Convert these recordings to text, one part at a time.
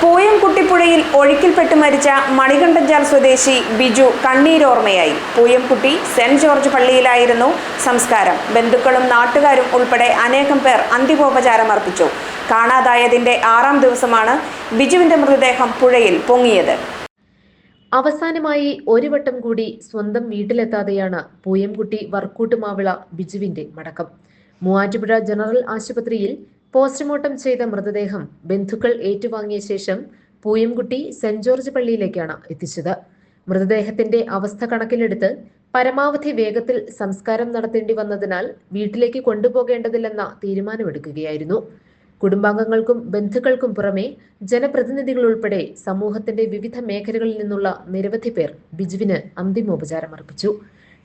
പൂയംകുട്ടിപ്പുഴയിൽ ഒഴുക്കിൽപ്പെട്ട് മരിച്ച മണികണ്ഠഞ്ചാൽ സ്വദേശി ബിജു കണ്ണീരോർമ്മയായി. പൂയംകുട്ടി സെന്റ് ജോർജ് പള്ളിയിലായിരുന്നു സംസ്കാരം. ബന്ധുക്കളും നാട്ടുകാരും ഉൾപ്പെടെ അനേകം പേർ അന്തിമോപചാരം അർപ്പിച്ചു. കാണാതായതിന്റെ ആറാം ദിവസമാണ് ബിജുവിന്റെ മൃതദേഹം പുഴയിൽ പൊങ്ങിയത്. അവസാനമായി ഒരു വട്ടം കൂടി സ്വന്തം വീട്ടിലെത്താതെയാണ് പൂയംകുട്ടി വർക്കൂട്ടുമാവിള ബിജുവിന്റെ മടക്കം. മൂവാറ്റുപുഴ ജനറൽ ആശുപത്രിയിൽ പോസ്റ്റ്മോർട്ടം ചെയ്ത മൃതദേഹം ബന്ധുക്കൾ ഏറ്റുവാങ്ങിയ ശേഷം പൂയംകുട്ടി സെന്റ് ജോർജ് പള്ളിയിലേക്കാണ് എത്തിച്ചത്. മൃതദേഹത്തിന്റെ അവസ്ഥ കണക്കിലെടുത്ത് പരമാവധി വേഗത്തിൽ സംസ്കാരം നടത്തേണ്ടി വന്നതിനാൽ വീട്ടിലേക്ക് കൊണ്ടുപോകേണ്ടതില്ലെന്ന തീരുമാനമെടുക്കുകയായിരുന്നു. കുടുംബാംഗങ്ങൾക്കും ബന്ധുക്കൾക്കും പുറമെ ജനപ്രതിനിധികൾ ഉൾപ്പെടെ സമൂഹത്തിന്റെ വിവിധ മേഖലകളിൽ നിന്നുള്ള നിരവധി പേർ ബിജുവിന് അന്തിമോപചാരം അർപ്പിച്ചു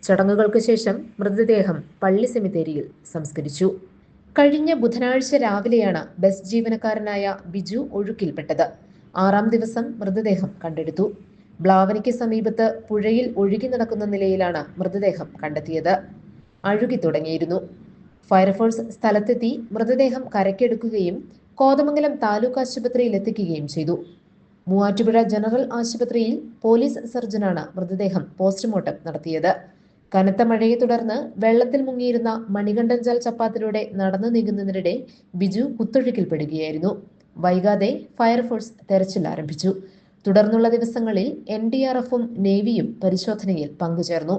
ചടങ്ങുകൾക്ക് ശേഷം മൃതദേഹം പള്ളി സെമിത്തേരിയിൽ സംസ്കരിച്ചു. കഴിഞ്ഞ ബുധനാഴ്ച രാവിലെയാണ് ബസ് ജീവനക്കാരനായ ബിജു ഒഴുക്കിൽപ്പെട്ടത്. ആറാം ദിവസം മൃതദേഹം കണ്ടെടുത്തു. ബ്ലാവനിക്ക് സമീപത്ത് പുഴയിൽ ഒഴുകി നടക്കുന്ന നിലയിലാണ് മൃതദേഹം കണ്ടെത്തിയത്. അഴുകി തുടങ്ങിയിരുന്നു. ഫയർഫോഴ്സ് സ്ഥലത്തെത്തി മൃതദേഹം കരക്കെടുക്കുകയും കോതമംഗലം താലൂക്ക് ആശുപത്രിയിൽ എത്തിക്കുകയും ചെയ്തു. മൂവാറ്റുപുഴ ജനറൽ ആശുപത്രിയിൽ പോലീസ് സർജനാണ് മൃതദേഹം പോസ്റ്റ്മോർട്ടം നടത്തിയത്. കനത്ത മഴയെ തുടർന്ന് വെള്ളത്തിൽ മുങ്ങിയിരുന്ന മണികണ്ഠൻചാൽ ചപ്പാത്തിലൂടെ നടന്നു നീങ്ങുന്നതിനിടെ ബിജു കുത്തൊഴുക്കിൽപ്പെടുകയായിരുന്നു. വൈകാതെ ഫയർഫോഴ്സ് തെരച്ചിൽ ആരംഭിച്ചു. തുടർന്നുള്ള ദിവസങ്ങളിൽ എൻ ഡി ആർ എഫും നേവിയും പരിശോധനയിൽ പങ്കുചേർന്നു.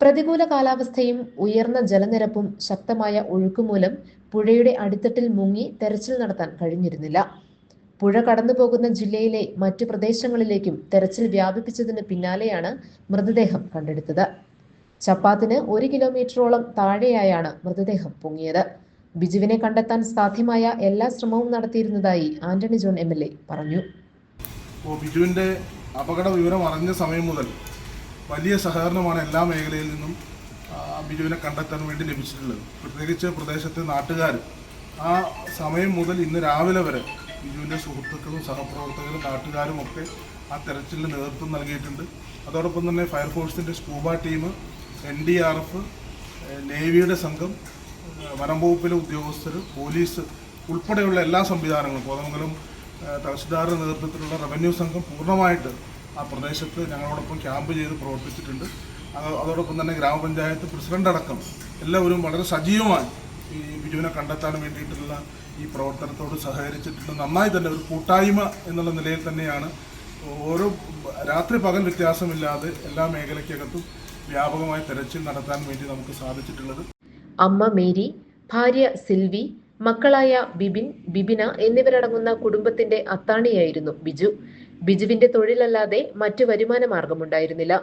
പ്രതികൂല കാലാവസ്ഥയും ഉയർന്ന ജലനിരപ്പും ശക്തമായ ഒഴുക്കുമൂലം പുഴയുടെ അടിത്തട്ടിൽ മുങ്ങി തെരച്ചിൽ നടത്താൻ കഴിഞ്ഞിരുന്നില്ല. പുഴ കടന്നുപോകുന്ന ജില്ലയിലെ മറ്റു പ്രദേശങ്ങളിലേക്കും തെരച്ചിൽ വ്യാപിപ്പിച്ചതിന് പിന്നാലെയാണ് മൃതദേഹം കണ്ടെടുത്തത്. ചപ്പാത്തിന് ഒരു കിലോമീറ്ററോളം താഴെയായാണ് മൃതദേഹം പൊങ്ങിയത്. ബിജുവിനെ കണ്ടെത്താൻ സാധ്യമായ എല്ലാ ശ്രമവും നടത്തിയിരുന്നതായി Antony John M L A പറഞ്ഞു. ബിജുവിന്റെ അപകട വിവരം അറിഞ്ഞ സമയം മുതൽ വലിയ സഹകരണമാണ് എല്ലാ മേഖലയിൽ നിന്നും ബിജുവിനെ കണ്ടെത്താൻ വേണ്ടി ലഭിച്ചിട്ടുള്ളത്. പ്രത്യേകിച്ച് പ്രദേശത്തെ നാട്ടുകാർ ആ സമയം മുതൽ ഇന്ന് രാവിലെ വരെ ബിജുവിന്റെ സുഹൃത്തുക്കളും സഹപ്രവർത്തകരും നാട്ടുകാരും ഒക്കെ ആ തെരച്ചിലിന് നേതൃത്വം നൽകിയിട്ടുണ്ട്. അതോടൊപ്പം തന്നെ ഫയർഫോഴ്സിന്റെ scuba team N D R F നേവിയുടെ സംഘം വനംവകുപ്പിലെ വനം വകുപ്പിലെ ഉദ്യോഗസ്ഥർ പോലീസ് ഉൾപ്പെടെയുള്ള എല്ലാ സംവിധാനങ്ങളും കോതമംഗലം തഹസിൽദാരുടെ നേതൃത്വത്തിലുള്ള റവന്യൂ സംഘം പൂർണമായിട്ട് ആ പ്രദേശത്ത് ഞങ്ങളോടൊപ്പം ക്യാമ്പ് ചെയ്ത് പ്രവർത്തിച്ചിട്ടുണ്ട്. അതോടൊപ്പം തന്നെ ഗ്രാമപഞ്ചായത്ത് പ്രസിഡന്റ് അടക്കം എല്ലാവരും വളരെ സജീവമായി ഈ ബിജുവിനെ കണ്ടെത്താൻ വേണ്ടിയിട്ടുള്ള ഈ പ്രവർത്തനത്തോട് സഹകരിച്ചിട്ടുണ്ട്. നന്നായി തന്നെ ഒരു കൂട്ടായ്മ എന്നുള്ള നിലയിൽ തന്നെയാണ്. ഓരോ രാത്രി പകൽ വ്യത്യാസമില്ലാതെ എല്ലാ മേഖലയ്ക്കകത്തും വ്യാപകമായി തെരച്ചിൽ നടത്താൻ വേണ്ടി നമുക്ക് സാധിച്ചിട്ടുള്ളത്. അമ്മ മേരി ഭാര്യ സിൽവി മക്കളായ ബിബിൻ ബിബിന എന്നിവരടങ്ങുന്ന കുടുംബത്തിന്റെ അത്താണിയായിരുന്നു ബിജു. ബിജുവിന്റെ തൊഴിലല്ലാതെ മറ്റു വരുമാന മാർഗമുണ്ടായിരുന്നില്ല.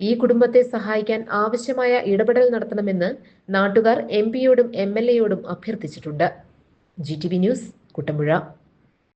ഈ കുടുംബത്തെ സഹായിക്കാൻ ആവശ്യമായ ഇടപെടൽ നടത്തണമെന്ന് നാട്ടുകാർ എം പിയോടും എം എൽ എയോടും അഭ്യർത്ഥിച്ചിട്ടുണ്ട്. G T V news Kuttampuzha.